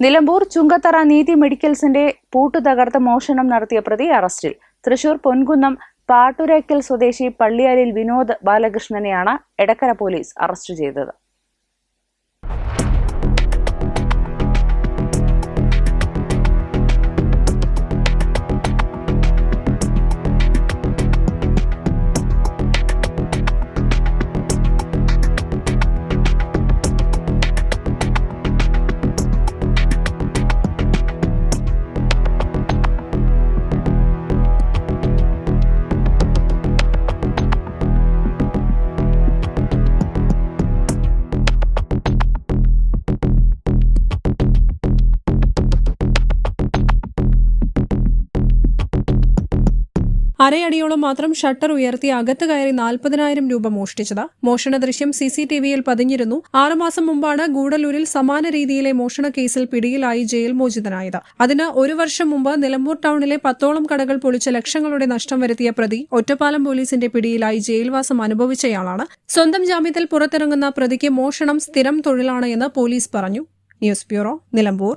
നിലമ്പൂർ ചുങ്കത്തറ നീതി മെഡിക്കൽസിന്റെ പൂട്ടു തകർത്ത് മോഷണം നടത്തിയ പ്രതി അറസ്റ്റിൽ. തൃശൂർ പൊൻകുന്നം പാട്ടുരയ്ക്കൽ സ്വദേശി പള്ളിയാലിൽ വിനോദ് ബാലകൃഷ്ണനെയാണ് എടക്കര പോലീസ് അറസ്റ്റ് ചെയ്തത്. അരയടിയോളം മാത്രം ഷട്ടർ ഉയർത്തി അകത്ത് കയറി നാൽപ്പതിനായിരം രൂപ മോഷ്ടിച്ചത്. മോഷണ ദൃശ്യം സി സി ടി വിയിൽ പതിഞ്ഞിരുന്നു. ആറുമാസം മുമ്പാണ് ഗൂഡല്ലൂരിൽ സമാന രീതിയിലെ മോഷണ കേസിൽ പിടിയിലായി ജയിൽ മോചിതനായത്. അതിന് ഒരു വർഷം മുമ്പ് നിലമ്പൂർ ടൌണിലെ പത്തോളം കടകൾ പൊളിച്ച ലക്ഷങ്ങളുടെ നഷ്ടം വരുത്തിയ പ്രതി ഒറ്റപ്പാലം പോലീസിന്റെ പിടിയിലായി ജയിൽവാസം അനുഭവിച്ചയാളാണ്. സ്വന്തം ജാമ്യത്തിൽ പുറത്തിറങ്ങുന്ന പ്രതിക്ക് മോഷണം സ്ഥിരം തൊഴിലാണ് എന്ന് പോലീസ് പറഞ്ഞു. News bureau Nilambur.